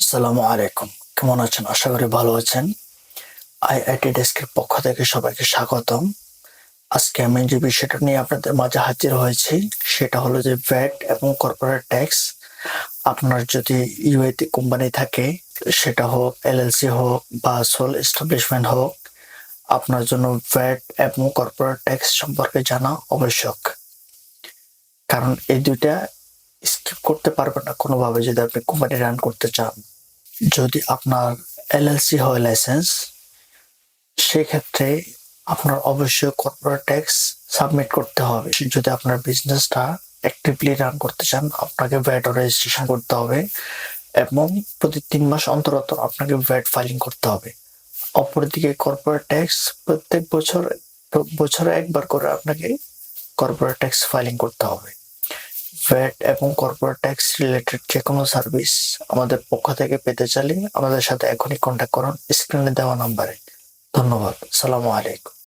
আসসালামু আলাইকুম। কেমন আছেন? আশা করি ভালো আছেন। আইআইটি ডেস্কের পক্ষ থেকে সবাইকে স্বাগতম। আজকে আমি যে বিষয়টা নিয়ে আপনাদের মাঝে হাজির হয়েছি, সেটা হলো যে ভ্যাট এবং কর্পোরেট ট্যাক্স। আপনার যদি ইউএতে কোম্পানি থাকে, সেটা হোক, এলএলসি হোক বা সোল এস্টাবলিশমেন্ট হোক, আপনার জন্য ভ্যাট এবং কর্পোরেট ট্যাক্স সম্পর্কে জানা আবশ্যক। কারণ এই দুইটা করতে পারবেন না কোনোভাবে যদি আপনি কোম্পানি রান করতে চান। যদি আপনার এলএলসি হয় লাইসেন্স সেক্ষেত্রে আপনার অবশ্যই কর্পোরেট ট্যাক্স সাবমিট করতে হবে। যদি আপনার বিজনেসটা অ্যাক্টিভলি রান করতে চান, আপনাকে ভ্যাট রেজিস্ট্রেশন করতে হবে এবং প্রতি তিন মাস অন্তর অন্তর আপনাকে ভ্যাট ফাইলিং করতে হবে। অপরদিকে কর্পোরেট ট্যাক্স প্রত্যেক বছর, বছরে একবার করে আপনাকে কর্পোরেট ট্যাক্স ফাইলিং করতে হবে। ভ্যাট এবং কর্পোরেট ট্যাক্স রিলেটেড যে কোনো সার্ভিস আমাদের পক্ষ থেকে পেতে চাইলে আমাদের সাথে এখনই কন্ট্যাক্ট করুন স্ক্রিনে দেওয়া নাম্বারে ধন্যবাদ। সালামু আলাইকুম।